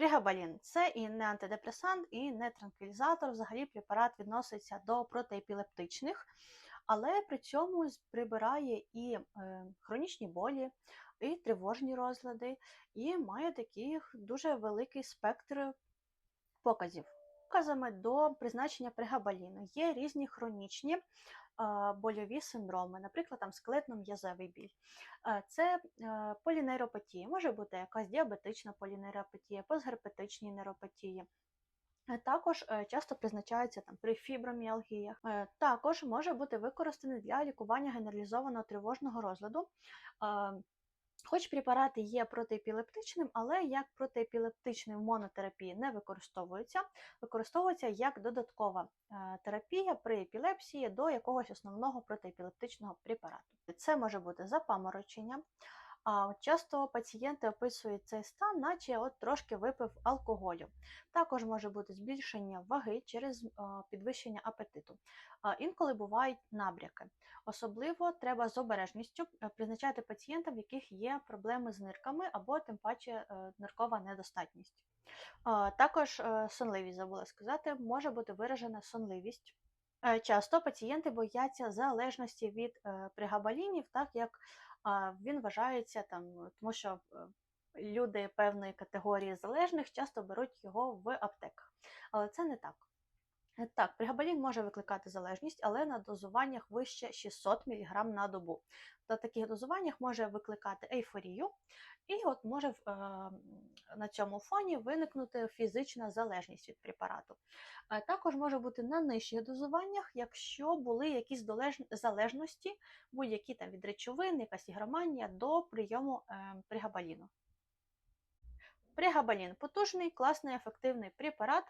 Пригабалін це і не антидепресант, і не транквілізатор. Взагалі препарат відноситься до протиепілептичних, але при цьому прибирає і е, хронічні болі, і тривожні розлади, і має такий дуже великий спектр показів. Показами до призначення пригабаліну є різні хронічні больові синдроми, наприклад, там скелетно-м'язевий біль. Це е, полінейропатія, може бути якась діабетична полінейропатія, постгерпетичні нейропатії. Е, Також е, часто призначається там при фіброміалгіях. Також може бути використаний для лікування генералізованого тривожного розладу. Хоч препарати є протиепілептичним, але як протиепілептичний в монотерапії не використовується, використовується як додаткова е, терапія при епілепсії до якогось основного протиепілептичного препарату. Це може бути запаморочення. Часто пацієнти описують цей стан, наче от трошки випив алкоголю. Також може бути збільшення ваги через підвищення апетиту. Інколи бувають набряки. Особливо треба з обережністю е, призначати пацієнтам, в яких є проблеми з нирками або тим паче е, ниркова недостатність. Також е, сонливість забула сказати, може бути виражена сонливість. Е, Часто пацієнти бояться залежності від е, пригабалінів, так як він вважається там, тому що е, люди певної категорії залежних часто беруть його в аптеках. Але це не так. Е, Так, пригабалін може викликати залежність, але на дозуваннях вище 600 мг на добу. На таких дозуваннях може викликати ейфорію, і от може е, на цьому фоні виникнути фізична залежність від препарату. Е, Також може бути на нижчих дозуваннях, якщо були якісь долеж- залежності, будь-які там від речовин, якась ігроманія до прийому е, пригабаліну. Пригабалін потужний, класний, ефективний препарат,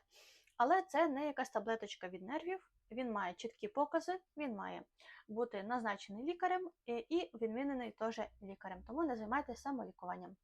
але це не якась таблеточка від нервів. Він має чіткі покази, він має бути назначений лікарем і відмінений теж лікарем. Тому не займайтеся самолікуванням.